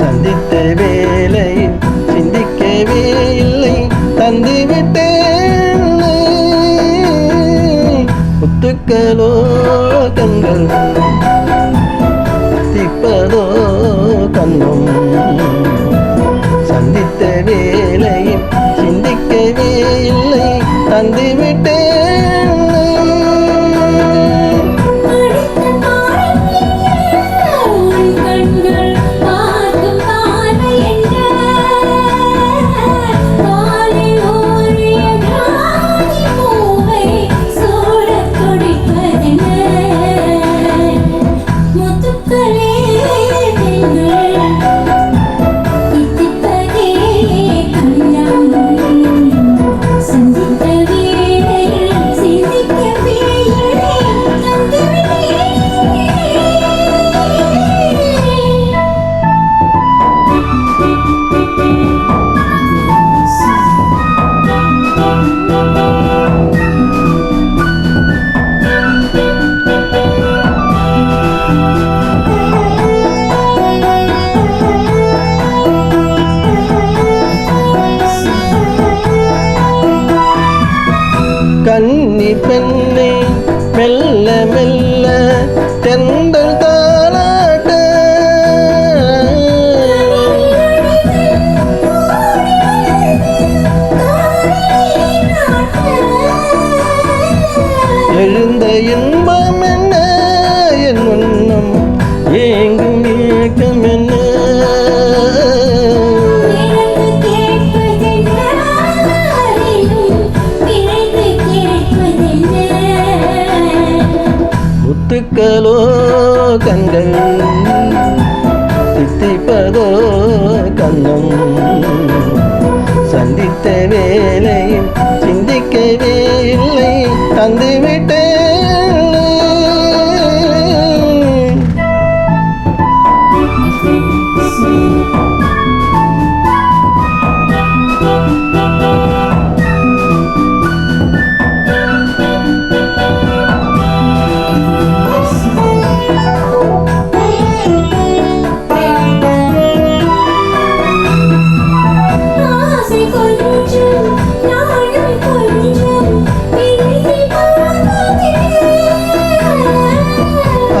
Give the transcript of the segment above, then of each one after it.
சந்தித்த வேலை சிந்திக்கவே இல்லை தந்துவிட்டேன். முத்துக்களோ கண்கள் திப்பதோ கண்ணும் சந்தித்த வேலையில் சிந்திக்கவே இல்லை தந்துவிட்டேன். மென்னே மெல்ல மெல்ல தெந்தல் தாளாட்ட. எழுந்த இன்பம் என்ன? என் உன்னம் ஏங்கும் முத்துக்களோ கண்கள் சித்திப்பதோ கண்ணம். சந்தித்த வேலையும் சிந்திக்கவே இல்லை தந்துவிட்டேன்.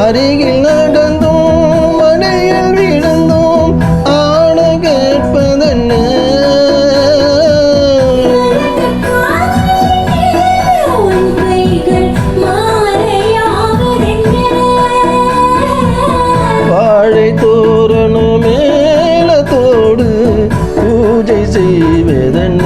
அருகில் நடந்தோம் மடையில் விழுந்தோம் ஆட கேட்பதென்ன வாழை தோரணம் மேலத்தோடு பூஜை செய்வதென்ன?